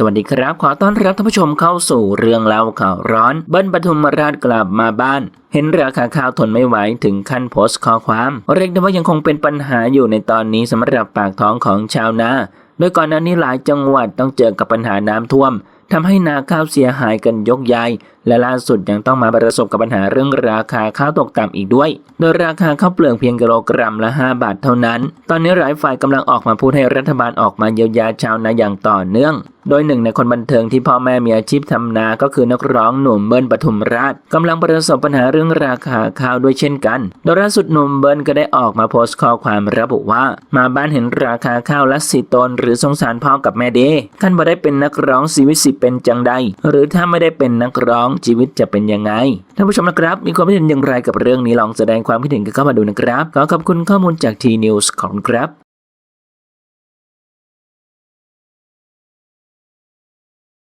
สวัสดีครับ ขอต้อนรับท่านผู้ชมเข้าสู่เรื่องเล่าข่าวร้อน เบิ้ลปทุมราชกลับมาบ้าน เห็นราคาข้าวทนไม่ไหวถึงขั้นโพสต์ข้อความ เรียกได้ว่ายังคงเป็นปัญหาอยู่ในตอนนี้สำหรับปากท้องของชาวนาโดยก่อนหน้านี้หลายจังหวัดต้องเจอกับปัญหาน้ำท่วมทำให้นาข้าวเสียหายกันยกใหญ่ และล่าสุดยังต้องมาประสบกับปัญหาเรื่องราคาข้าวตกต่ำอีกด้วย โดยราคาข้าวเปลือกเพียงกิโลกรัมละ 5 บาทเท่านั้น ตอนนี้หลายฝ่ายกำลังออกมาพูดให้รัฐบาลออกมาเยียวยาชาวนาอย่างต่อเนื่องโดยหนึ่งในคนบันเทิงที่พ่อแม่มีอาชีพทำนา ก็คือนักร้องหนุ่มเบิ้ลปทุมราชกำลังประสบปัญหาเรื่องราคาข้าวด้วยเช่นกัน โดยล่าสุดหนุ่มเบิ้ลก็ได้ออกมาโพสต์ข้อความระบุว่า มาบ้านเห็นราคาข้าวละสิตน หรือสงสารพ่อกับแม่เด้ขั้นบ่ได้เป็นนักร้องชีวิตสิเป็นจังใด หรือถ้าไม่ได้เป็นนักร้องชีวิตจะเป็นยังไงท่านผู้ชมนะครับ มีความคิดเห็นอย่างไรกับเรื่องนี้ลองแสดงความคิดเห็นกันเข้ามาดูนะครับ ขอขอบคุณข้อมูลจากทีนิวส์ของครับ